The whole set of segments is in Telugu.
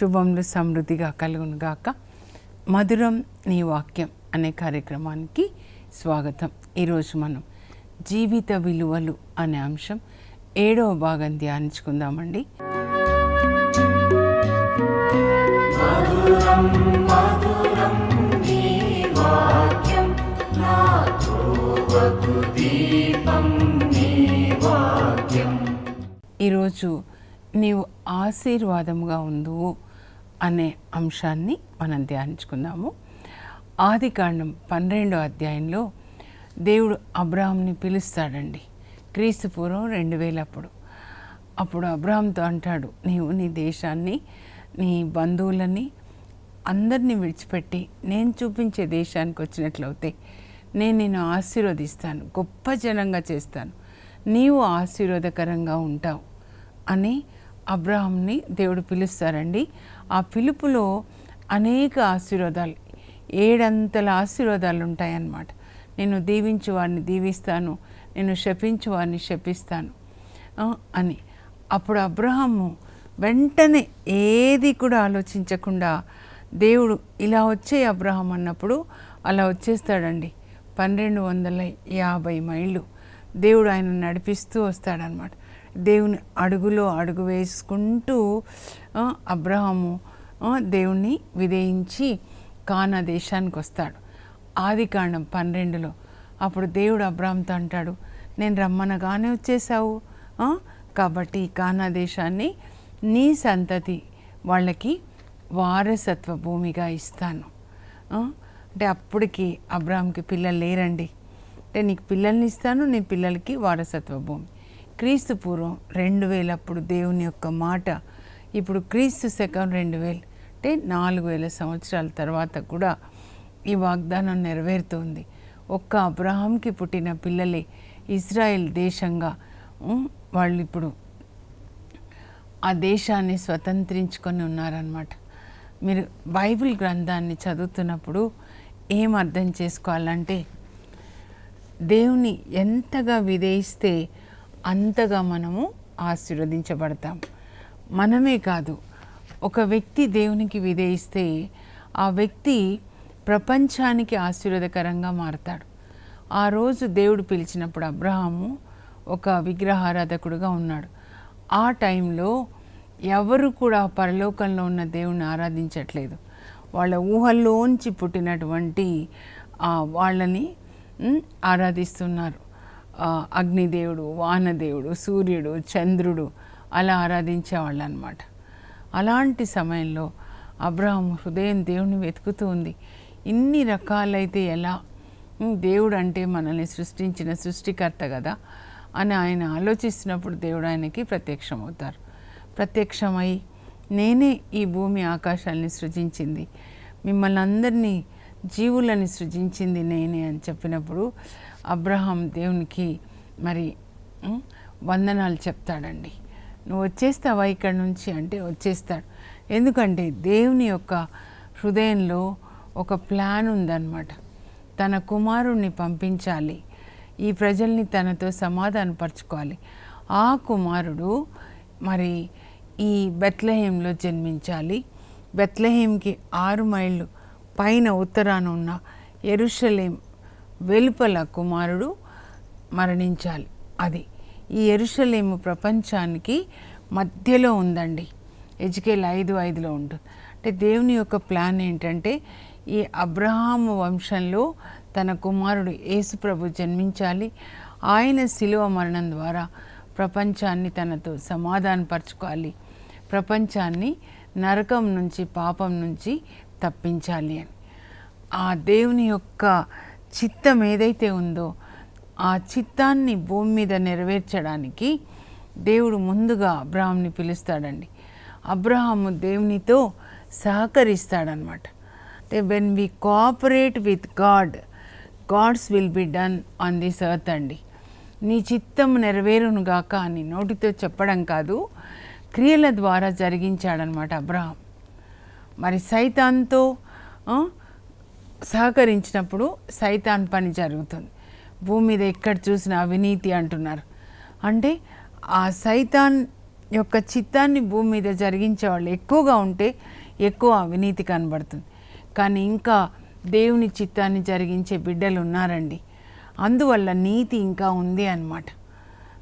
శుభములు సమృద్ధిగా కలుగునుగాక మధురం నీ వాక్యం అనే కార్యక్రమానికి స్వాగతం. ఈరోజు మనం జీవిత విలువలు అనే అంశం ఏడవ భాగం ధ్యానించుకుందామండి. ఈరోజు నీవు ఆశీర్వాదముగా ఉందువు అనే అంశాన్ని మనం ధ్యానించుకుందాము. ఆది కాండం పన్నెండో అధ్యాయంలో దేవుడు అబ్రాహాంని పిలుస్తాడండి. క్రీస్తు పూర్వం రెండు వేలప్పుడు అప్పుడు. అబ్రాహంతో అంటాడు నీవు నీ దేశాన్ని నీ బంధువులని అందరినీ విడిచిపెట్టి నేను చూపించే దేశానికి వచ్చినట్లయితే నేను నిన్ను ఆశీర్వదిస్తాను గొప్ప జనంగా చేస్తాను. నీవు ఆశీర్వాదకరంగా ఉంటావు అని అబ్రహాంని దేవుడు పిలుస్తారండి. ఆ పిలుపులో అనేక ఆశీర్వాదాలు ఏడంతల ఆశీర్వాదాలు ఉంటాయన్నమాట నేను దీవించు వారిని దీవిస్తాను నేను శపించు వారిని శపిస్తాను అని. అప్పుడు అబ్రహాము వెంటనే ఏది కూడా ఆలోచించకుండా దేవుడు ఇలా వచ్చే అబ్రహం అన్నప్పుడు అలా వచ్చేస్తాడండి. పన్నెండు వందల యాభై మైళ్ళు దేవుడు ఆయన నడిపిస్తూ వస్తాడనమాట దేవుని అడుగులో అడుగు వేసుకుంటూ అబ్రహము అబ్రహాము దేవుణ్ణి విధేయించి కానా దేశానికి వస్తాడు. ఆది కాండం పన్నెండులో అప్పుడు దేవుడు అబ్రహంతో అంటాడు నేను రమ్మనగానే వచ్చేసావు కాబట్టి కానా దేశాన్ని నీ సంతతి వాళ్ళకి వారసత్వ భూమిగా ఇస్తాను. అంటే అప్పటికి అబ్రహంకి పిల్లలు లేరండి. అంటే నీకు పిల్లల్ని ఇస్తాను నీ పిల్లలకి వారసత్వ భూమి. క్రీస్తు పూర్వం రెండు వేలప్పుడు దేవుని యొక్క మాట ఇప్పుడు క్రీస్తు శకం రెండు వేలు అంటే నాలుగు వేల సంవత్సరాల తర్వాత కూడా ఈ వాగ్దానం నెరవేరుతుంది. ఒక్క అబ్రహాంకి పుట్టిన పిల్లలే ఇజ్రాయెల్ దేశంగా వాళ్ళు ఇప్పుడు ఆ దేశాన్ని స్వతంత్రించుకొని ఉన్నారనమాట మీరు బైబిల్ గ్రంథాన్ని చదువుతున్నప్పుడు ఏం అర్థం చేసుకోవాలంటే దేవుని ఎంతగా విధేయిస్తే అంతగా మనము ఆశీర్వదించబడతాం. మనమే కాదు ఒక వ్యక్తి దేవునికి విధేయిస్తే ఆ వ్యక్తి ప్రపంచానికి ఆశీర్వాదకరంగా మారతాడు. ఆ రోజు దేవుడు పిలిచినప్పుడు అబ్రహాము ఒక విగ్రహారాధకుడుగా ఉన్నాడు. ఆ టైంలో ఎవరు కూడా పరలోకంలో ఉన్న దేవుణ్ణి ఆరాధించట్లేదు. వాళ్ళ ఊహల్లోంచి పుట్టినటువంటి వాళ్ళని ఆరాధిస్తున్నారు. అగ్నిదేవుడు వానదేవుడు సూర్యుడు చంద్రుడు అలా ఆరాధించేవాళ్ళు అనమాట అలాంటి సమయంలో అబ్రహం హృదయం దేవుని వెతుకుతూ ఉంది. ఇన్ని రకాలైతే ఎలా? దేవుడు అంటే మనల్ని సృష్టించిన సృష్టికర్త కదా అని ఆయన ఆలోచిస్తున్నప్పుడు దేవుడు ఆయనకి ప్రత్యక్షమవుతారు. ప్రత్యక్షమై నేనే ఈ భూమి ఆకాశాన్ని సృజించింది. మిమ్మల్ని అందరినీ జీవులని సృజించింది నేనే అని చెప్పినప్పుడు అబ్రహాం దేవునికి మరి వందనాలు చెప్తాడండి. నువ్వు వచ్చేస్తావా ఇక్కడ నుంచి? అంటే వచ్చేస్తాడు ఎందుకంటే దేవుని యొక్క హృదయంలో ఒక ప్లాన్ ఉందన్నమాట. తన కుమారుణ్ణి పంపించాలి. ఈ ప్రజల్ని తనతో సమాధానపరచుకోవాలి. ఆ కుమారుడు మరి ఈ బెత్లహేంలో జన్మించాలి. బెత్లహేంకి ఆరు మైళ్ళు పైన ఉత్తరాన ఉన్న ఎరుషలేం వెలుపల కుమారుడు మరణించాలి. అది ఈ ఎరుషలేము ప్రపంచానికి మధ్యలో ఉందండి. ఎజ్కేల్ ఐదు ఐదులో ఉంటుంది. అంటే దేవుని యొక్క ప్లాన్ ఏంటంటే ఈ అబ్రహాము వంశంలో తన కుమారుడు యేసుప్రభు జన్మించాలి. ఆయన శిలువ మరణం ద్వారా ప్రపంచాన్ని తనతో సమాధానపరచుకోవాలి. ప్రపంచాన్ని నరకం నుంచి పాపం నుంచి తప్పించాలి అని. ఆ దేవుని యొక్క చిత్తం ఏదైతే ఉందో ఆ చిత్తాన్ని భూమి మీద నెరవేర్చడానికి దేవుడు ముందుగా అబ్రహాంని పిలుస్తాడండి. అబ్రహాము దేవునితో సహకరిస్తాడనమాట అంటే when we cooperate with God God's will be done on this earth అండి. నీ చిత్తం నెరవేరును గాక అని నోటితో చెప్పడం కాదు క్రియల ద్వారా జరిగించాడనమాట అబ్రహాం. మరి సైతాన్తో సహకరించినప్పుడు సైతాన్ పని జరుగుతుంది. భూమి మీద ఎక్కడ చూసినా అవినీతి అంటున్నారు. అంటే ఆ సైతాన్ యొక్క చిత్తాన్ని భూమి మీద జరిగించే వాళ్ళు ఎక్కువగా ఉంటే ఎక్కువ అవినీతి కనబడుతుంది. కానీ ఇంకా దేవుని చిత్తాన్ని జరిగించే బిడ్డలు ఉన్నారండి. అందువల్ల నీతి ఇంకా ఉంది అన్నమాట.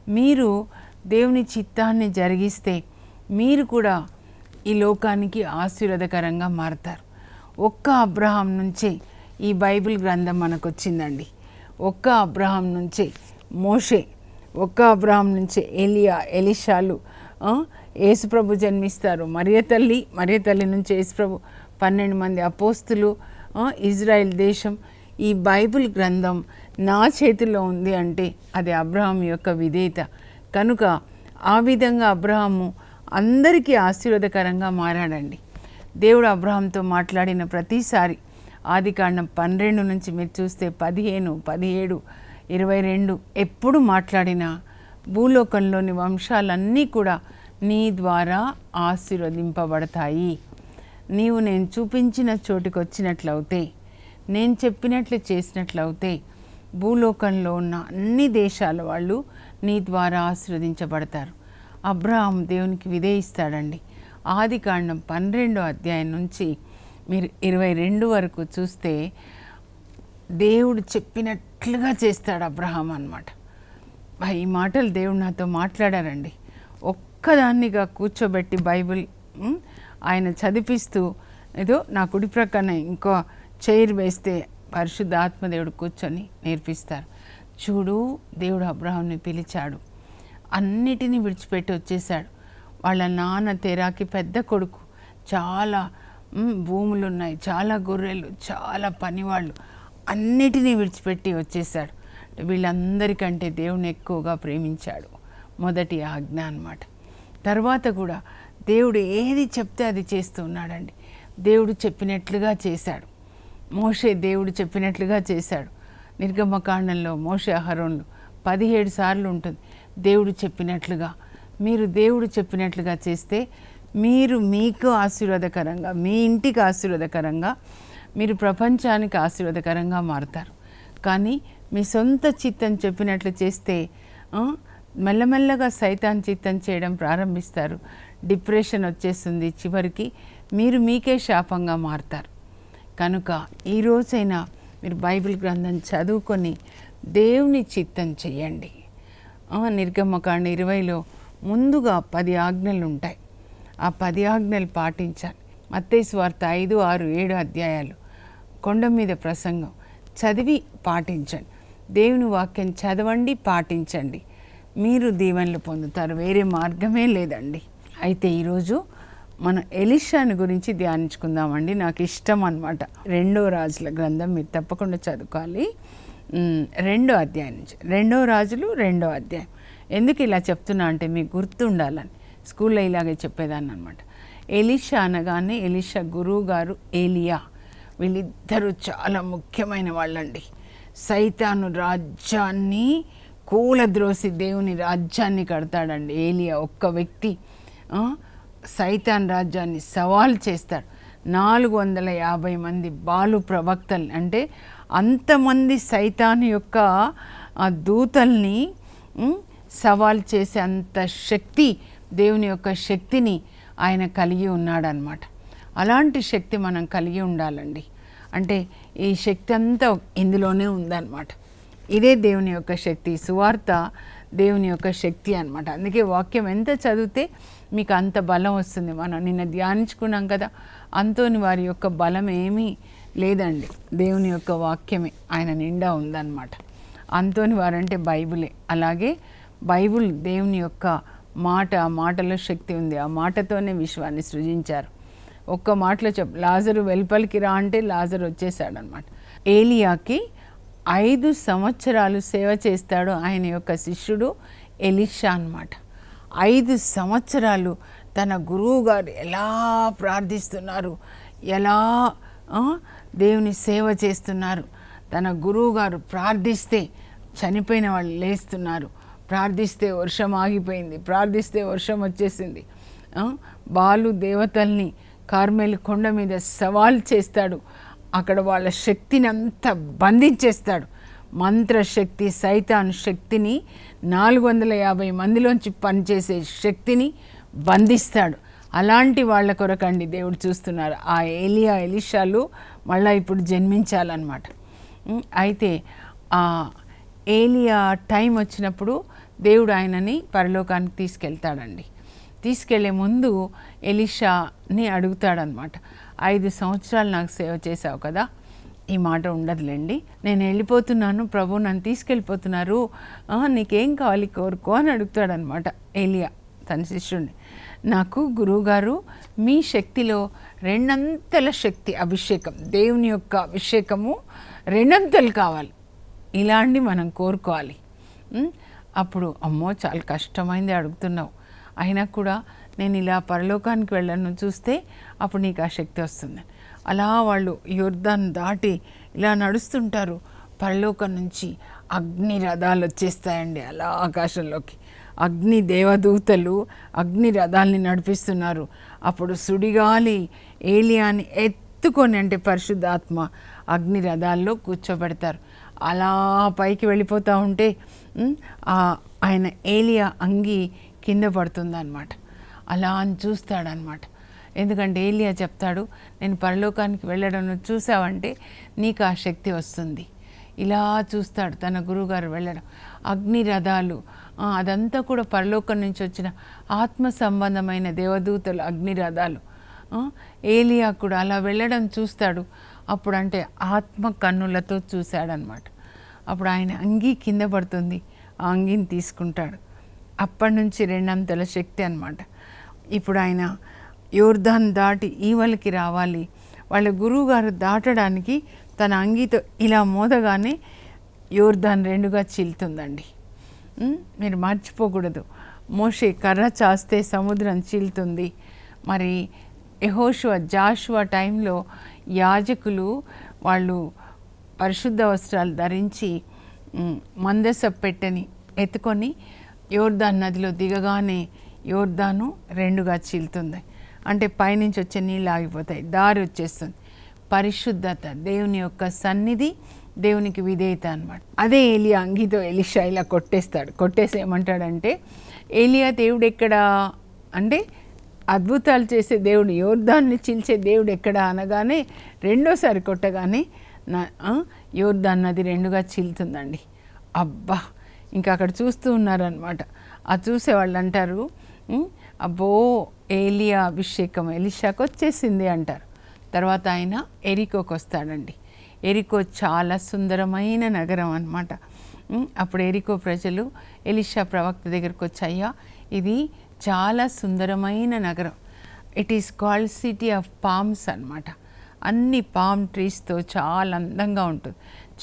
మీరు దేవుని చిత్తాన్ని జరిగిస్తే మీరు కూడా ఈ లోకానికి ఆశీర్వాదకరంగా మారతారు. ఒక్క అబ్రహాం నుంచే ఈ బైబిల్ గ్రంథం మనకు వచ్చిందండి ఒక్క అబ్రహాం నుంచే మోషే ఒక్క అబ్రహాం నుంచే ఎలియా ఎలిషాలు ఏసుప్రభు యేసుప్రభు జన్మిస్తారు. మరియ తల్లి మరియ తల్లి నుంచి యేసుప్రభు పన్నెండు మంది అపోస్తులు ఇజ్రాయెల్ దేశం. ఈ బైబిల్ గ్రంథం నా చేతిలో ఉంది అంటే అది అబ్రహాం యొక్క విధేయత. కనుక ఆ విధంగా అబ్రహాము అందరికీ ఆశీర్వాదకరంగా మారాడండి. దేవుడు అబ్రహాంతో మాట్లాడిన ప్రతిసారి ఆది కాండం పన్నెండు నుంచి మీరు చూస్తే పదిహేను పదిహేడు ఇరవై రెండు ఎప్పుడు మాట్లాడినా భూలోకంలోని వంశాలన్నీ కూడా నీ ద్వారా ఆశీర్వదింపబడతాయి. నీవు నేను చూపించిన చోటుకు వచ్చినట్లయితే నేను చెప్పినట్లు చేసినట్లయితే భూలోకంలో ఉన్న అన్ని దేశాల వాళ్ళు నీ ద్వారా ఆశీర్వదించబడతారు. అబ్రహాం దేవునికి విధేయిస్తాడండి. ఆది కాండం పన్నెండో అధ్యాయం నుంచి మీరు ఇరవై రెండు వరకు చూస్తే దేవుడు చెప్పినట్లుగా చేస్తాడు అబ్రహాం అన్నమాట. ఈ మాటలు దేవుడు నాతో మాట్లాడారండి. ఒక్కదాన్నిగా కూర్చోబెట్టి బైబిల్ ఆయన చదివిస్తూ ఏదో నా కుడి ప్రక్కన ఇంకో చైర్ వేస్తే పరిశుద్ధ ఆత్మదేవుడు కూర్చొని నేర్పిస్తారు. చూడు దేవుడు అబ్రహాంని పిలిచాడు. అన్నిటినీ విడిచిపెట్టి వచ్చేసాడు వాళ్ళ నాన్న తెరాకి పెద్ద కొడుకు. చాలా భూములు ఉన్నాయి చాలా గొర్రెలు చాలా పనివాళ్ళు. అన్నిటినీ విడిచిపెట్టి వచ్చేసాడు వీళ్ళందరికంటే దేవుని ఎక్కువగా ప్రేమించాడు. మొదటి ఆజ్ఞ అన్నమాట. తర్వాత కూడా దేవుడు ఏది చెప్తే అది చేస్తూ ఉన్నాడండి. దేవుడు చెప్పినట్లుగా చేశాడు. మోషే దేవుడు చెప్పినట్లుగా చేశాడు. నిర్గమకాండంలో మోషే అహరోన్లు పదిహేడు సార్లు ఉంటుంది. దేవుడు చెప్పినట్లుగా. మీరు దేవుడు చెప్పినట్లుగా చేస్తే మీరు మీకు ఆశీర్వాదకరంగా మీ ఇంటికి ఆశీర్వాదకరంగా మీరు ప్రపంచానికి ఆశీర్వాదకరంగా మారుతారు. కానీ మీ సొంత చిత్తం చెప్పినట్లు చేస్తే మెల్లమెల్లగా సైతాన్ చిత్తం చేయడం ప్రారంభిస్తారు. డిప్రెషన్ వచ్చేస్తుంది చివరికి. మీరు మీకే శాపంగా మారుతారు. కనుక ఈరోజైనా మీరు బైబిల్ గ్రంథం చదువుకొని దేవుని చిత్తం చేయండి. నిర్గమ్మకాండ ఇరవైలో ముందుగా పది ఆజ్ఞలు ఉంటాయి ఆ పది ఆజ్ఞలు పాటించాలి. మత్తయి వార్త ఐదు ఆరు ఏడు అధ్యాయాలు. కొండ మీద ప్రసంగం. చదివి పాటించండి. దేవుని వాక్యం చదవండి పాటించండి. మీరు దీవెనలు పొందుతారు. వేరే మార్గమే లేదండి. అయితే ఈరోజు మనం ఎలిషాని గురించి ధ్యానించుకుందామండి. నాకు ఇష్టం అనమాట రెండో రాజుల గ్రంథం మీరు తప్పకుండా చదువుకోవాలి. రెండో అధ్యాయం నుంచి. రెండో రాజులు రెండో అధ్యాయం. ఎందుకు ఇలా చెప్తున్నా అంటే మీకు గుర్తుండాలని. స్కూల్లో ఇలాగే చెప్పేదాన్ని అనమాట ఎలిషా అనగానే ఎలిషా గురువు గారు ఏలియా. వీళ్ళిద్దరూ చాలా ముఖ్యమైన వాళ్ళండి. సైతాను రాజ్యాన్ని కూలద్రోసి దేవుని రాజ్యాన్ని కడతాడండి ఏలియా. ఒక్క వ్యక్తి సైతాన్ రాజ్యాన్ని సవాల్ చేస్తాడు నాలుగు వందల యాభై మంది బాలు ప్రవక్తలు అంటే అంతమంది సైతాన్ యొక్క ఆ దూతల్ని సవాల్ చేసే అంత శక్తి దేవుని యొక్క శక్తిని ఆయన కలిగి ఉన్నాడనమాట అలాంటి శక్తి మనం కలిగి ఉండాలండి. అంటే ఈ శక్తి అంతా ఇందులోనే ఉందన్నమాట. ఇదే దేవుని యొక్క శక్తి సువార్త దేవుని యొక్క శక్తి అన్నమాట. అందుకే వాక్యం ఎంత చదివితే మీకు అంత బలం వస్తుంది. మనం నిన్న ధ్యానించుకున్నాం కదా అంతోని వారి యొక్క బలం ఏమీ లేదండి. దేవుని యొక్క వాక్యమే ఆయన నిండా ఉందన్నమాట. అంతోని వారంటే బైబిలే. అలాగే బైబిల్ దేవుని యొక్క మాట ఆ మాటలో శక్తి ఉంది. ఆ మాటతోనే విశ్వాన్ని సృజించారు. ఒక్క మాటలో చెప్ లాజరు వెలుపలికి రా అంటే లాజరు వచ్చేసాడనమాట ఏలియాకి ఐదు సంవత్సరాలు సేవ చేస్తాడు ఆయన యొక్క శిష్యుడు ఎలిషా అన్నమాట. ఐదు సంవత్సరాలు తన గురువు గారు ఎలా ప్రార్థిస్తున్నారు? ఎలా దేవుని సేవ చేస్తున్నారు? తన గురువుగారు ప్రార్థిస్తే చనిపోయిన వాళ్ళు లేస్తున్నారు. ప్రార్థిస్తే వర్షం ఆగిపోయింది ప్రార్థిస్తే వర్షం వచ్చేసింది. బాలు దేవతల్ని కార్మేలు కొండ మీద సవాల్ చేస్తాడు. అక్కడ వాళ్ళ శక్తిని అంతా బంధించేస్తాడు. మంత్రశక్తి సైతాన్ శక్తిని నాలుగు వందల యాభై మందిలోంచి పనిచేసే శక్తిని బంధిస్తాడు. అలాంటి వాళ్ళ కొరకండి దేవుడు చూస్తున్నారు. ఆ ఏలియా ఎలిషాలు మళ్ళీ ఇప్పుడు జన్మించాలన్నమాట. అయితే ఆ ఏలియా టైం వచ్చినప్పుడు దేవుడు ఆయనని పరలోకానికి తీసుకెళ్తాడండి. తీసుకెళ్ళే ముందు ఎలిషాని అడుగుతాడనమాట ఐదు సంవత్సరాలు నాకు సేవ చేశావు కదా ఈ మాట ఉండదులేండి. నేను వెళ్ళిపోతున్నాను ప్రభు నన్ను తీసుకెళ్ళిపోతున్నారు. నీకేం కావాలి కోరుకో అని అడుగుతాడనమాట ఏలియా తన శిష్యుడిని నాకు గురువుగారు మీ శక్తిలో రెండంతల శక్తి అభిషేకం దేవుని యొక్క అభిషేకము రెండంతలు కావాలి. ఇలాంటి మనం కోరుకోవాలి. అప్పుడు అమ్మో చాలా కష్టమైంది అడుగుతున్నావు. అయినా కూడా నేను ఇలా పరలోకానికి వెళ్ళను చూస్తే అప్పుడు నీకు ఆ శక్తి వస్తుంది. అలా వాళ్ళు యుర్ధాన్ని దాటి ఇలా నడుస్తుంటారు. పరలోకం నుంచి అగ్ని రథాలు వచ్చేస్తాయండి అలా ఆకాశంలోకి. అగ్ని దేవదూతలు అగ్ని రథాల్ని నడిపిస్తున్నారు. అప్పుడు సుడిగాలి ఏలియాని ఎత్తుకొని అంటే పరిశుద్ధాత్మ అగ్ని రథాల్లో కూర్చోబెడతారు. అలా పైకి వెళ్ళిపోతూ ఉంటే ఆ ఆయన ఏలియా అంగి కింద పడుతుందన్నమాట. అలా అని చూస్తాడనమాట ఎందుకంటే ఏలియా చెప్తాడు నేను పరలోకానికి వెళ్ళడం చూసావంటే నీకు ఆ శక్తి వస్తుంది. ఇలా చూస్తాడు తన గురువుగారు వెళ్ళడం. అగ్ని రథాలు అదంతా కూడా పరలోకం నుంచి వచ్చిన ఆత్మ సంబంధమైన దేవదూతలు అగ్ని రథాలు ఏలియా కూడా అలా వెళ్ళడం చూస్తాడు. అప్పుడు అంటే ఆత్మ కన్నులతో చూశాడనమాట. అప్పుడు ఆయన అంగీ కింద పడుతుంది. ఆ అంగీని తీసుకుంటాడు. అప్పటి నుంచి రెండంతల శక్తి అనమాట. ఇప్పుడు ఆయన యోర్ధాన్ దాటి ఈవలకి రావాలి. వాళ్ళ గురువుగారు దాటడానికి తన అంగీతో ఇలా మోదగానే యోర్ధాన్ రెండుగా చీలుతుందండి. మీరు మర్చిపోకూడదు. మోషే కర్ర చాస్తే సముద్రం చీలుతుంది. మరి యహోషువ జాషువా టైంలో యాజకులు వాళ్ళు పరిశుద్ధ వస్త్రాలు ధరించి మందస పెట్టెని ఎత్తుకొని యోర్దాన్ నదిలో దిగగానే యోర్దాను రెండుగా చీలుతుంది. అంటే పైనుంచి వచ్చే నీళ్ళు ఆగిపోతాయి దారి వచ్చేస్తుంది. పరిశుద్ధత దేవుని యొక్క సన్నిధి దేవునికి విధేయత అనమాట అదే ఏలియా అంగితో ఎలిషా ఇలా కొట్టేస్తాడు. కొట్టేసి ఏమంటాడంటే ఏలియా దేవుడు ఎక్కడా? అంటే అద్భుతాలు చేసే దేవుడు యోర్ధాన్ని చీల్చే దేవుడు ఎక్కడ అనగానే రెండోసారి కొట్టగానే నా యోర్ధాన్ నది రెండుగా చీలుతుందండి. అబ్బా! ఇంకా అక్కడ చూస్తూ ఉన్నారనమాట ఆ చూసేవాళ్ళు అంటారు అబ్బో ఏలియా అభిషేకం ఎలిషాకు వచ్చేసింది అంటారు. తర్వాత ఆయన ఎరికోకి వస్తాడండి. ఎరికో చాలా సుందరమైన నగరం అనమాట అప్పుడు ఎరికో ప్రజలు ఎలిషా ప్రవక్త దగ్గరకు వచ్చాయ్యా ఇది చాలా సుందరమైన నగరం. It is called city of palms అన్నమాట. అన్ని పామ్ ట్రీస్తో చాలా అందంగా ఉంటుంది.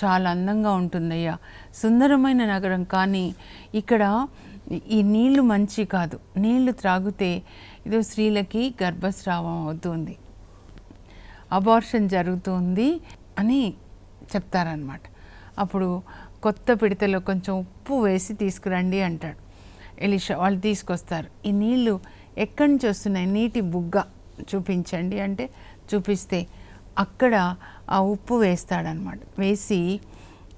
చాలా అందంగా ఉంటుందయ్యా. సుందరమైన నగరం కానీ ఇక్కడ ఈ నీళ్ళు మంచి కాదు. నీళ్ళు త్రాగితే ఇదో స్త్రీలకి గర్భస్రావం అవుతుంది. అబార్షన్ జరుగుతుంది అని చెప్తారనమాట అప్పుడు కొత్త పిడతలో కొంచెం ఉప్పు వేసి తీసుకురండి అంటాడు. ఎలిషా వాళ్ళు తీసుకొస్తారు. ఈ నీళ్ళు ఎక్కడి నుంచి వస్తున్నాయి? నీటి బుగ్గ చూపించండి అంటే చూపిస్తే అక్కడ ఆ ఉప్పు వేస్తాడనమాట. వేసి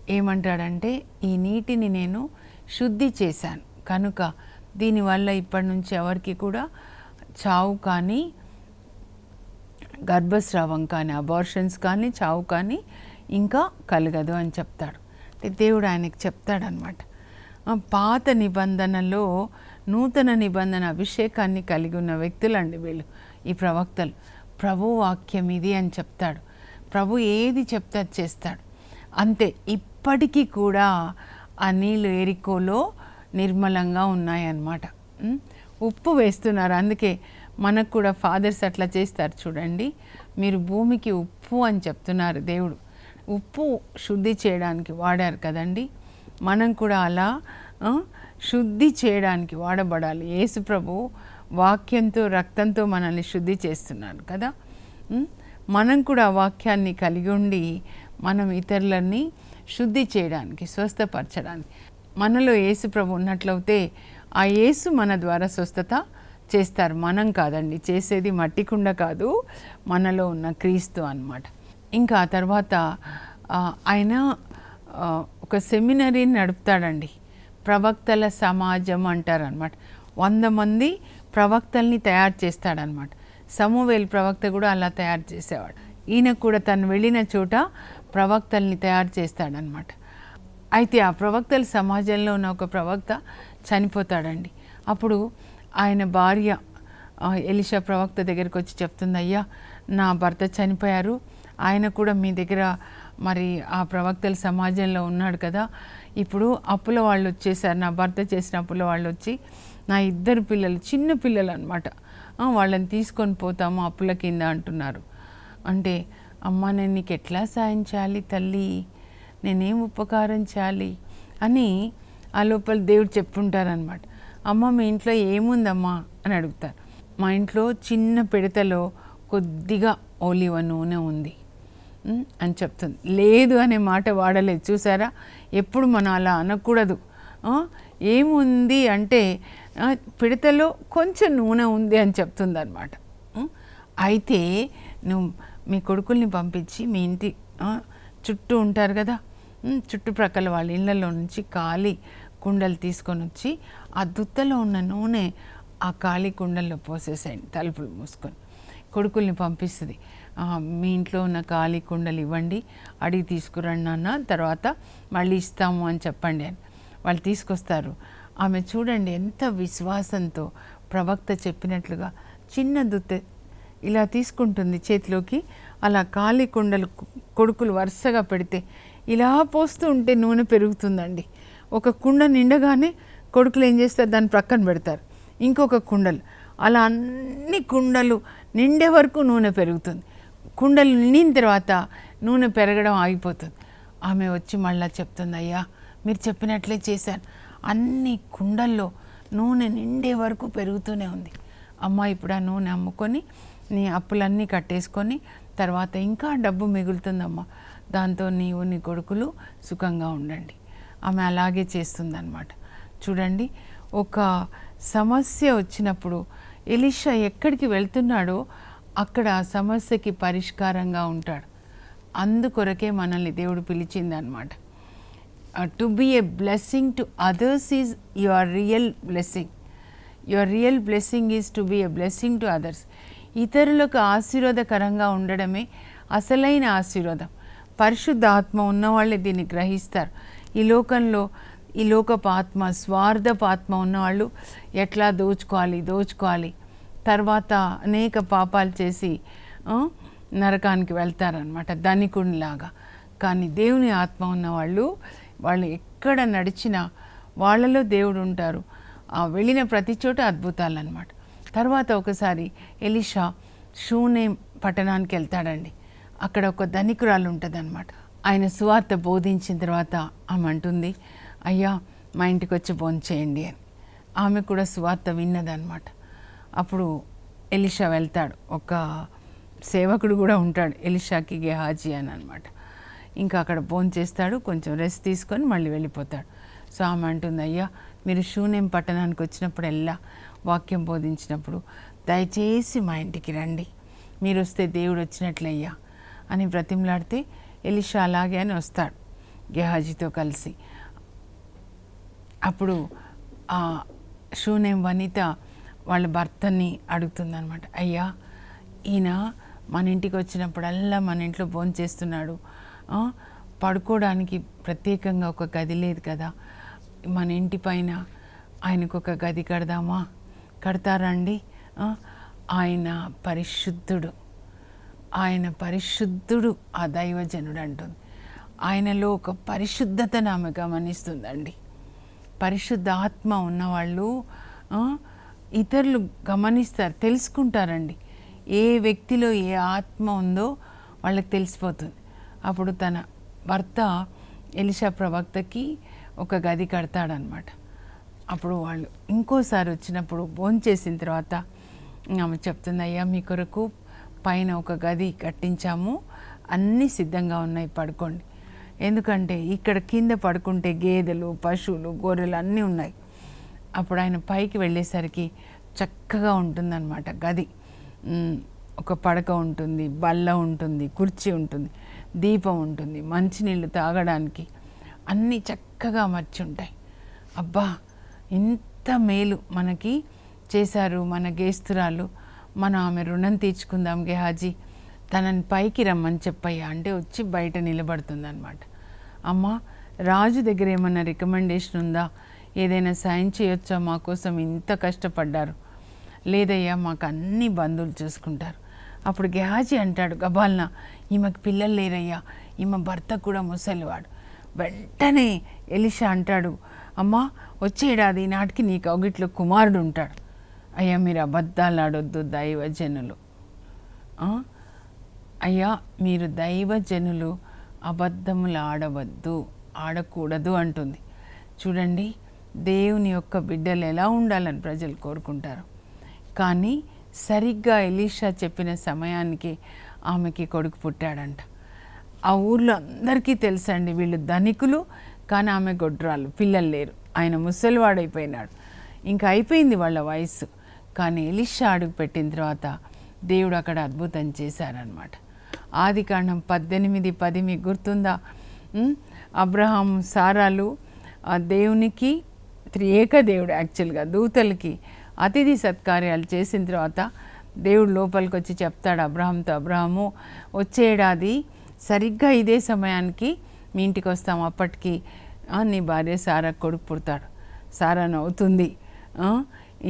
ఏమంటాడంటే ఈ నీటిని నేను శుద్ధి చేశాను. కనుక దీనివల్ల ఇప్పటి నుంచి ఎవరికి కూడా చావు కానీ గర్భస్రావం కానీ అబార్షన్స్ కానీ చావు కానీ ఇంకా కలగదు అని చెప్తాడు. అంటే దేవుడు ఆయనకి చెప్తాడనమాట. పాత నిబంధనలో నూతన నిబంధన అభిషేకాన్ని కలిగి ఉన్న వ్యక్తులండి వీళ్ళు ఈ ప్రవక్తలు. ప్రభు వాక్యం ఇది అని చెప్తాడు. ప్రభు ఏది చెప్తే అది చేస్తాడు. అంతే ఇప్పటికీ కూడా ఆ నీళ్ళు ఎరికోలో నిర్మలంగా ఉన్నాయన్నమాట. ఉప్పు వేస్తున్నారు. అందుకే మనకు కూడా ఫాదర్స్ అట్లా చేస్తారు చూడండి. మీరు భూమికి ఉప్పు అని చెప్తున్నారు దేవుడు. ఉప్పు శుద్ధి చేయడానికి వాడారు కదండి. మనం కూడా అలా శుద్ధి చేయడానికి వాడబడాలి. యేసుప్రభు వాక్యంతో రక్తంతో మనల్ని శుద్ధి చేస్తున్నారు కదా? మనం కూడా వాక్యాన్ని కలిగి ఉండి మనం ఇతరులని శుద్ధి చేయడానికి స్వస్థపరచడానికి. మనలో యేసు ప్రభు ఉన్నట్లయితే ఆ యేసు మన ద్వారా స్వస్థత చేస్తారు. మనం కాదండి చేసేది మట్టి కుండ కాదు మనలో ఉన్న క్రీస్తు అన్నమాట. ఇంకా తర్వాత ఆయన ఒక సెమినరీని నడుపుతాడండి. ప్రవక్తల సమాజం అంటారనమాట. వంద మంది ప్రవక్తల్ని తయారు చేస్తాడనమాట. సమూవేల్ ప్రవక్త కూడా అలా తయారు చేసేవాడు. ఈయన కూడా తను వెళ్ళిన చోట ప్రవక్తల్ని తయారు చేస్తాడనమాట. అయితే ఆ ప్రవక్తల సమాజంలో ఉన్న ఒక ప్రవక్త చనిపోతాడండి. అప్పుడు ఆయన భార్య ఎలిషా ప్రవక్త దగ్గరికి వచ్చి చెప్తుంది అయ్యా నా భర్త చనిపోయారు. ఆయన కూడా మీ దగ్గర మరి ఆ ప్రవక్తల సమాజంలో ఉన్నాడు కదా. ఇప్పుడు అప్పుల వాళ్ళు వచ్చేసారు. నా భర్త చేసిన అప్పుల వాళ్ళు వచ్చి నా ఇద్దరు పిల్లలు చిన్న పిల్లలు అనమాట వాళ్ళని తీసుకొని పోతాము అప్పుల కింద అంటున్నారు. అంటే అమ్మ నేను నీకు ఎట్లా సాయం చేయాలి తల్లి? నేనేం ఉపకారం చేయాలి? అని ఆ లోపల దేవుడు చెప్పుంటారనమాట అమ్మ మీ ఇంట్లో ఏముందమ్మా? అని అడుగుతారు. మా ఇంట్లో చిన్న పిడతలో కొద్దిగా ఓలివ నూనె ఉంది. అని చెప్తుంది. లేదు అనే మాట వాడలేదు. చూసారా? ఎప్పుడు మనం అలా అనకూడదు. ఏముంది అంటే పిడతలో కొంచెం నూనె ఉంది అని చెప్తుంది అనమాట అయితే నువ్వు మీ కొడుకుల్ని పంపించి మీ ఇంటి చుట్టూ ఉంటారు కదా? చుట్టుప్రక్కల వాళ్ళ ఇళ్ళల్లో నుంచి ఖాళీ కుండలు తీసుకొని వచ్చి ఆ దుత్తలో ఉన్న నూనె ఆ ఖాళీ కుండల్లో పోసేసేయండి తలుపులు మూసుకొని. కొడుకుల్ని పంపిస్తుంది. మీ ఇంట్లో ఉన్న ఖాళీ కుండలు ఇవ్వండి అడిగి తీసుకురండి నాన్న తర్వాత మళ్ళీ ఇస్తాము అని చెప్పండి అని. వాళ్ళు తీసుకొస్తారు. ఆమె చూడండి ఎంత విశ్వాసంతో ప్రవక్త చెప్పినట్లుగా చిన్న దుత్తె ఇలా తీసుకుంటుంది చేతిలోకి. అలా ఖాళీ కుండలు కొడుకులు వరుసగా పెడితే ఇలా పోస్తూ ఉంటే నూనె పెరుగుతుందండి. ఒక కుండ నిండగానే కొడుకులు ఏం చేస్తారు? దాన్ని ప్రక్కన పెడతారు. ఇంకొక కుండలు. అలా అన్ని కుండలు నిండే వరకు నూనె పెరుగుతుంది. కుండలు నిండిన తర్వాత నూనె పెరగడం ఆగిపోతుంది. ఆమె వచ్చి మళ్ళీ చెప్తుంది అయ్యా మీరు చెప్పినట్లే చేశాను. అన్ని కుండల్లో నూనె నిండే వరకు పెరుగుతూనే ఉంది. అమ్మ ఇప్పుడు ఆ నూనె అమ్ముకొని నీ అప్పులన్నీ కట్టేసుకొని తర్వాత ఇంకా డబ్బు మిగులుతుందమ్మా. దాంతో నీవు నీ కొడుకులు సుఖంగా ఉండండి. ఆమె అలాగే చేస్తుందన్నమాట. చూడండి ఒక సమస్య వచ్చినప్పుడు ఎలిషా ఎక్కడికి వెళ్తున్నాడో అక్కడ సమస్యకి పరిష్కారంగా ఉంటాడు. అందుకొరకే మనల్ని దేవుడు పిలిచిందనమాట to be a blessing to others is your real blessing your real blessing is to be a blessing to others ఇతరులకు ఆశీర్వాదకరంగా ఉండడమే అసలైన ఆశీర్వాదం. పరిశుద్ధ ఆత్మ ఉన్నవాళ్ళే దీన్ని గ్రహిస్తారు. ఈ లోకంలో ఈ లోకపు ఆత్మ స్వార్థపు ఆత్మ ఉన్నవాళ్ళు ఎట్లా దోచుకోవాలి దోచుకోవాలి? తర్వాత అనేక పాపాలు చేసి నరకానికి వెళ్తారనమాట ధనికునిలాగా. కానీ దేవుని ఆత్మ ఉన్నవాళ్ళు వాళ్ళు ఎక్కడ నడిచినా వాళ్ళలో దేవుడు ఉంటారు. ఆ వెళ్ళిన ప్రతి చోట అద్భుతాలు అనమాట తర్వాత ఒకసారి ఎలిషా షూనే పట్టణానికి వెళ్తాడండి. అక్కడ ఒక ధనికురాలు ఉంటుందన్నమాట. ఆయన సువార్త బోధించిన తర్వాత ఆమె అంటుంది అయ్యా మా ఇంటికి వచ్చి భోంచేయండి అని. ఆమె కూడా సువార్త విన్నదనమాట అప్పుడు ఎలిషా వెళ్తాడు. ఒక సేవకుడు కూడా ఉంటాడు ఎలిషాకి గెహాజీ అని అనమాట ఇంకా అక్కడ ఫోన్ చేస్తాడు కొంచెం రెస్ట్ తీసుకొని మళ్ళీ వెళ్ళిపోతాడు. సో ఆమె అంటుంది అయ్యా మీరు శూన్యం పట్టణానికి వచ్చినప్పుడు ఎలా వాక్యం బోధించినప్పుడు. దయచేసి మా ఇంటికి రండి. మీరు వస్తే దేవుడు వచ్చినట్లయ్యా అని బ్రతిమలాడితే ఎలిషా అలాగే అని వస్తాడు గెహాజీతో కలిసి. అప్పుడు ఆ షూనేం వనిత వాళ్ళ భర్తని అడుగుతుందనమాట అయ్యా ఈయన మన ఇంటికి వచ్చినప్పుడల్లా మన ఇంట్లో భోజనం చేస్తున్నాడు. పడుకోవడానికి ప్రత్యేకంగా ఒక గది లేదు కదా. మన ఇంటి పైన ఆయనకు ఒక గది కడదామా? కడతారండి. ఆయన పరిశుద్ధుడు. ఆయన పరిశుద్ధుడు ఆ దైవజనుడు అంటుంది ఆయనలో ఒక పరిశుద్ధతను ఆమె గమనిస్తుందండి. పరిశుద్ధ ఆత్మ ఉన్నవాళ్ళు ఇతరులు గమనిస్తారు తెలుసుకుంటారండి. ఏ వ్యక్తిలో ఏ ఆత్మ ఉందో వాళ్ళకి తెలిసిపోతుంది. అప్పుడు తన భర్త ఎలిషా ప్రవక్తకి ఒక గది కడతాడనమాట అప్పుడు వాళ్ళు ఇంకోసారి వచ్చినప్పుడు భోంచేసిన తర్వాత ఆమె చెప్తుంది అయ్యా మీ కొరకు పైన ఒక గది కట్టించాము అన్నీ సిద్ధంగా ఉన్నాయి పడుకోండి. ఎందుకంటే ఇక్కడ కింద పడుకుంటే గేదెలు పశువులు గొర్రెలు అన్నీ ఉన్నాయి. అప్పుడు ఆయన పైకి వెళ్ళేసరికి చక్కగా ఉంటుందన్నమాట గది. ఒక పడక ఉంటుంది బల్ల ఉంటుంది కుర్చీ ఉంటుంది దీపం ఉంటుంది మంచినీళ్ళు తాగడానికి అన్నీ చక్కగా అమర్చి ఉంటాయి అబ్బా ఇంత మేలు మనకి చేశారు మన గేస్తురాలు. మనం ఆమె రుణం తీర్చుకుందాం గేహాజీ తనని పైకి రమ్మని చెప్పయ్యా అంటే వచ్చి బయట నిలబడుతుందన్నమాట. అమ్మ రాజు దగ్గర ఏమన్నా రికమెండేషన్ ఉందా? ఏదైనా సాయం చేయొచ్చా మా కోసం? ఇంత కష్టపడ్డారు. లేదయ్యా మాకు అన్ని బంధువులు చూసుకుంటారు. అప్పుడు గెహాజీ అంటాడు గబాల్న ఈమెకు పిల్లలు లేరయ్యా. ఈమె భర్త కూడా ముసలివాడు. వెంటనే ఎలిషా అంటాడు అమ్మా వచ్చే ఏడాది నాటికి నీకు అగిట్లో కుమారుడు ఉంటాడు. అయ్యా మీరు అబద్ధాలు ఆడొద్దు దైవజనులు. అయ్యా మీరు దైవజనులు అబద్ధములు ఆడవద్దు ఆడకూడదు అంటుంది. చూడండి దేవుని యొక్క బిడ్డలు ఎలా ఉండాలని ప్రజలు కోరుకుంటారు. కానీ సరిగ్గా ఎలీషా చెప్పిన సమయానికి ఆమెకి కొడుకు పుట్టాడంట. ఆ ఊర్లో అందరికీ తెలుసండి వీళ్ళు ధనికులు కానీ ఆమె గొడ్రాలు పిల్లలు లేరు. ఆయన ముసలివాడైపోయినాడు. ఇంకా అయిపోయింది వాళ్ళ వయస్సు. కానీ ఎలిషా అడుగు పెట్టిన తర్వాత దేవుడు అక్కడ అద్భుతం చేశారనమాట ఆది కాండం పద్దెనిమిది పది మీకు గుర్తుందా? అబ్రహాం సారాలు ఆ దేవునికి త్రియేక దేవుడు యాక్చువల్గా దూతలకి అతిథి సత్కార్యాలు చేసిన తర్వాత దేవుడు లోపలికి వచ్చి చెప్తాడు అబ్రహంతో అబ్రహము వచ్చే ఏడాది సరిగ్గా ఇదే సమయానికి మీ ఇంటికి వస్తాం. అప్పటికి నీ భార్య సారా కొడుకు పుడతాడు. సారా నవ్వుతుంది.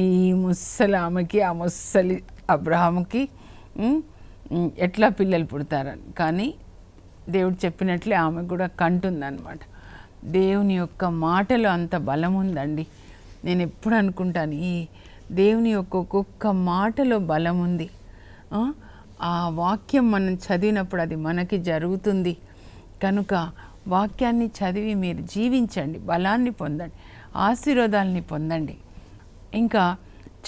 ఈ ముస్సలి ఆమెకి ఆ ముస్సలి అబ్రహాముకి ఎట్లా పిల్లలు పుడతారని. కానీ దేవుడు చెప్పినట్లే ఆమె కూడా కంటుందన్నమాట దేవుని యొక్క మాటలో అంత బలం ఉందండి. నేను ఎప్పుడు అనుకుంటాను ఈ దేవుని యొక్క ఒక్కొక్క మాటలో బలం ఉంది. ఆ? వాక్యం మనం చదివినప్పుడు అది మనకి జరుగుతుంది. కనుక వాక్యాన్ని చదివి మీరు జీవించండి బలాన్ని పొందండి ఆశీర్వాదాలని పొందండి. ఇంకా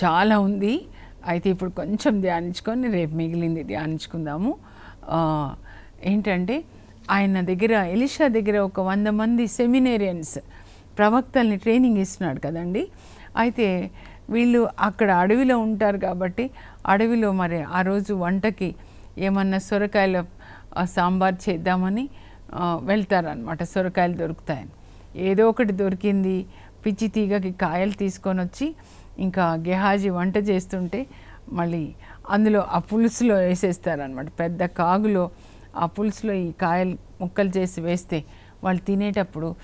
చాలా ఉంది. అయితే ఇప్పుడు కొంచెం ధ్యానించుకొని రేపు మిగిలింది ధ్యానించుకుందాము. ఏంటంటే ఆయన దగ్గర ఎలిషా దగ్గర ఒక వంద మంది సెమినేరియన్స్ ప్రవక్తల్ని ట్రైనింగ్ ఇస్తున్నాడు కదండి. అయితే వీళ్ళు అక్కడ అడవిలో ఉంటారు కాబట్టి అడవిలో మరి ఆ రోజు వంటకి ఏమన్నా సొరకాయల సాంబార్ చేద్దామని వెళ్తారనమాట సొరకాయలు దొరుకుతాయని. ఏదో ఒకటి దొరికింది. పిచ్చి తీగకి కాయలు తీసుకొని వచ్చి ఇంకా గెహాజీ వంట చేస్తుంటే మళ్ళీ అందులో ఆ పులుసులో వేసేస్తారనమాట పెద్ద కాగులో ఆ పులుసులో ఈ కాయలు ముక్కలు చేసి వేస్తే వాళ్ళు తినేటప్పుడు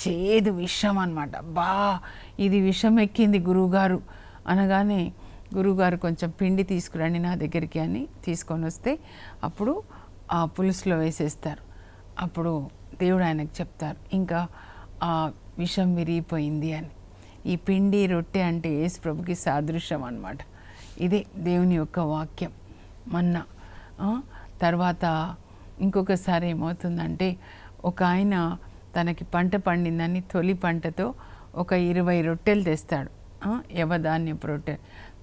చేదు విషం అనమాట బా ఇది విషం ఎక్కింది గురువుగారు అనగానే గురువుగారు కొంచెం పిండి తీసుకురండి నా దగ్గరికి అని తీసుకొని వస్తే అప్పుడు ఆ పులుసులో వేసేస్తారు. అప్పుడు దేవుడు ఆయనకు చెప్తారు ఇంకా ఆ విషం విరిగిపోయింది అని. ఈ పిండి రొట్టె అంటే యేసు ప్రభుకి సాదృశ్యం అనమాట ఇదే దేవుని యొక్క వాక్యం. మన్నా తర్వాత ఇంకొకసారి ఏమవుతుందంటే ఒక ఆయన తనకి పంట పండిందని తొలి పంటతో ఒక ఇరవై రొట్టెలు తెస్తాడు. యవధాన్యపు రొట్టె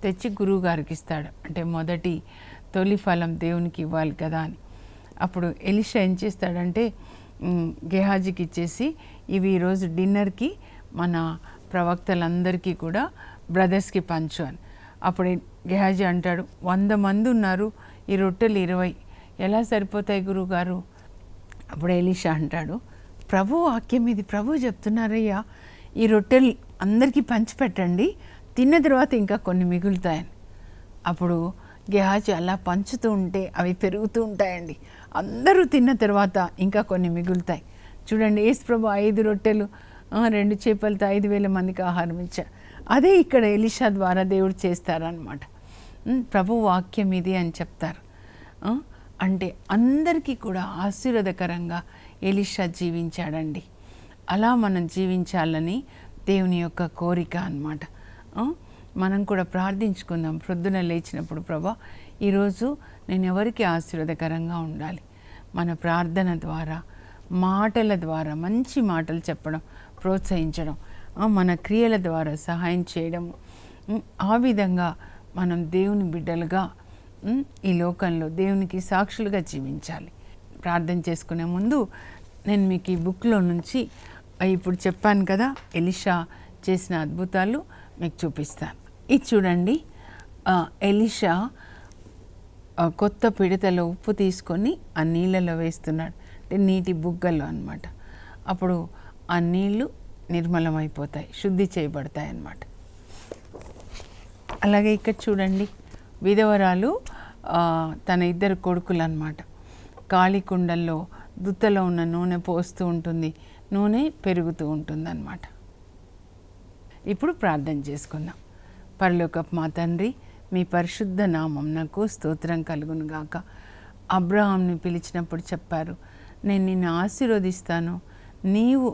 తెచ్చి గురువుగారికి ఇస్తాడు. అంటే మొదటి తొలి ఫలం దేవునికి ఇవ్వాలి కదా అని. అప్పుడు ఎలిషా ఏం చేస్తాడంటే గెహాజీకి ఇచ్చేసి ఇవి ఈరోజు డిన్నర్కి మన ప్రవక్తలందరికీ కూడా బ్రదర్స్కి పంచు అని. అప్పుడు గెహాజీ అంటాడు వంద మంది ఉన్నారు ఈ రొట్టెలు ఇరవై. ఎలా సరిపోతాయి గురువుగారు అప్పుడు ఎలీషా అంటాడు ప్రభు వాక్యం ఇది ప్రభు చెప్తున్నారయ్యా ఈ రొట్టెలు అందరికీ పంచిపెట్టండి తిన్న తర్వాత ఇంకా కొన్ని మిగులుతాయని. అప్పుడు గెహాజీ అలా పంచుతూ ఉంటే అవి పెరుగుతూ ఉంటాయండి. అందరూ తిన్న తర్వాత ఇంకా కొన్ని మిగులుతాయి. చూడండి ఏసు ప్రభు ఐదు రొట్టెలు రెండు చేపలతో ఐదు వేల మందికి ఆహారం ఇచ్చారు. అదే ఇక్కడ ఎలిషా ద్వారా దేవుడు చేస్తారనమాట ప్రభు వాక్యం ఇది అని చెప్తారు. అంటే అందరికీ కూడా ఆశీర్వాదకరంగా ఎలిషా జీవించాడండి. అలా మనం జీవించాలని దేవుని యొక్క కోరిక అన్నమాట. మనం కూడా ప్రార్థించుకుందాం. ప్రొద్దున లేచినప్పుడు ప్రభా ఈరోజు నేను ఎవరికి ఆశీర్వాదకరంగా ఉండాలి? మన ప్రార్థన ద్వారా మాటల ద్వారా మంచి మాటలు చెప్పడం ప్రోత్సహించడం మన క్రియల ద్వారా సహాయం చేయడం ఆ విధంగా మనం దేవుని బిడ్డలుగా ఈ లోకంలో దేవునికి సాక్షులుగా జీవించాలి. ప్రార్థన చేసుకునే ముందు నేను మీకు ఈ బుక్లో నుంచి ఇప్పుడు చెప్పాను కదా ఎలిషా చేసిన అద్భుతాలు మీకు చూపిస్తాను. ఇది చూడండి. ఎలిషా కొత్త పిడతలో ఉప్పు తీసుకొని ఆ నీళ్ళలో వేస్తున్నాడు. అంటే నీటి బుగ్గలో అనమాట అప్పుడు ఆ నీళ్ళు నిర్మలమైపోతాయి శుద్ధి చేయబడతాయి అన్నమాట. అలాగే ఇక్కడ చూడండి. విధవరాలు తన ఇద్దరు కొడుకులు అనమాట కాళీకుండల్లో దుత్తలో ఉన్న నూనె పోస్తూ ఉంటుంది. నూనె పెరుగుతూ ఉంటుంది అన్నమాట ఇప్పుడు ప్రార్థన చేసుకుందాం. పరలోకపు మా తండ్రి మీ పరిశుద్ధ నామం నాకు స్తోత్రం కలుగును గాక అబ్రహాంని పిలిచినప్పుడు చెప్పారు నేను నిన్ను ఆశీర్వదిస్తాను. నీవు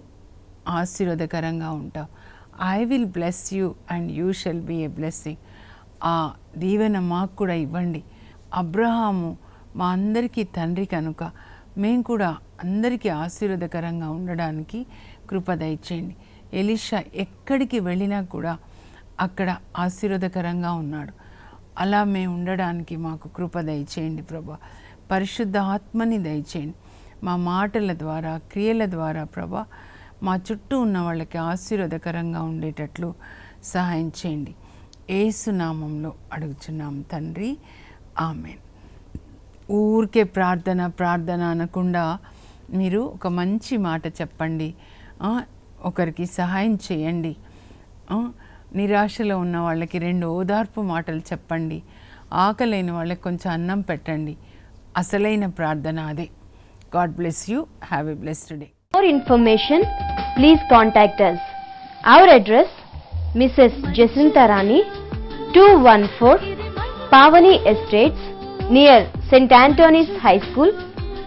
ఆశీర్వదకరంగా ఉంటావు. I will bless you and you shall be a blessing ఆ దీవెన మాకు కూడా ఇవ్వండి. అబ్రహాము మా అందరికీ తండ్రి కనుక మేము కూడా అందరికీ ఆశీర్వాదకరంగా ఉండడానికి కృప దయచేయండి. ఎలిషా ఎక్కడికి వెళ్ళినా కూడా అక్కడ ఆశీర్వాదకరంగా ఉన్నాడు. అలా మేము ఉండడానికి మాకు కృప దయచేయండి ప్రభా. పరిశుద్ధ ఆత్మని దయచేయండి. మా మాటల ద్వారా క్రియల ద్వారా ప్రభా మా చుట్టూ ఉన్న వాళ్ళకి ఆశీర్వాదకరంగా ఉండేటట్లు సహాయం చేయండి. ఏసునామంలో అడుగుచున్నాం తండ్రి. ఆమెన్. ఊరికే ప్రార్థన ప్రార్థన అనకుండా మీరు ఒక మంచి మాట చెప్పండి. ఒకరికి సహాయం చేయండి. నిరాశలో ఉన్న వాళ్ళకి రెండు ఓదార్పు మాటలు చెప్పండి. ఆకలైన వాళ్ళకి కొంచెం అన్నం పెట్టండి. అసలైన ప్రార్థన అదే. God bless you. Have a blessed day. More information, please contact us. Our address Mrs. Jacinta Rani, 214 Pavani estates near Saint Antony's high school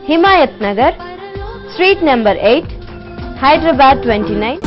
Himayat Nagar street number eight Hyderabad twenty nine